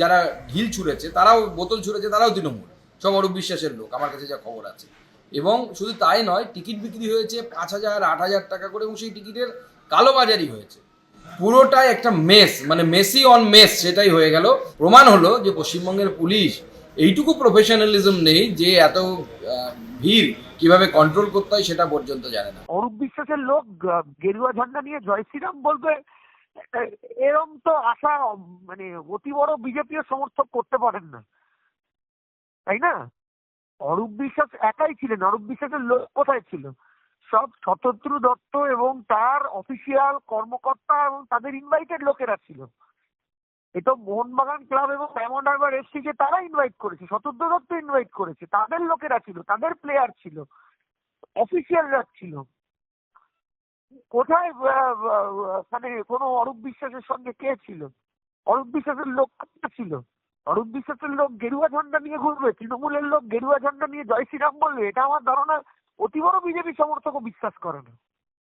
যারা ঢিল ছুঁড়েছে, তারাও বোতল ছুঁড়েছে, তারাও তৃণমূল। সব অরূপ বিশ্বাসের লোক, আমার কাছে যা খবর আছে। এবং শুধু তাই নয়, টিকিট বিক্রি হয়েছে পাঁচ হাজার, আট হাজার টাকা করে এবং সেই টিকিটের কালোবাজারি হয়েছে। পুরোটাই একটা মেস মানে মেসি অন মেস সেটাই হয়ে গেল। প্রমাণ হলো যে পশ্চিমবঙ্গের পুলিশ এইটুকু প্রফেশনালিজম নেই যে এত ভিড় কীভাবে কন্ট্রোল করতে হয় সেটা পর্যন্ত জানে না। অরূপ বিশ্বাসের লোক গেরুয়া ঝান্ডা নিয়ে জয় শ্রীরাম বলবে এরম তো আশা মানে অতি বড় বিজেপিও সমর্থক করতে পারেন না। তাই না? অরূপ বিশ্বাস একাই ছিলেন, অরূপ বিশ্বাসের লোক কোথায় ছিল? সব শতদ্রু দত্ত এবং তার অফিসিয়াল কর্মকর্তা এবং তাদের ইনভাইটেড লোকেরা ছিল। এ তো মোহনবাগান ক্লাব এবং ডায়মন্ড হারবার এফসি কে তারা ইনভাইট করেছে শতদ্রু দত্ত ইনভাইট করেছে। তাদের লোকেরা ছিল, তাদের প্লেয়ার ছিল অফিসিয়ালরা ছিল। কোথায় মানে কোনো অরূপ বিশ্বাসের সঙ্গে কে ছিল? অরূপ বিশ্বাসের লোক ছিল? অরূপ বিশ্বাসের লোক গেরুয়া ঝন্ডা নিয়ে ঘুরবে, তৃণমূলের লোক গেরুয়া ঝন্ডা নিয়ে জয় শ্রীরাম বলবে, এটা আমার ধারণা অতি বড় বিজেপি সমর্থকও বিশ্বাস করে না।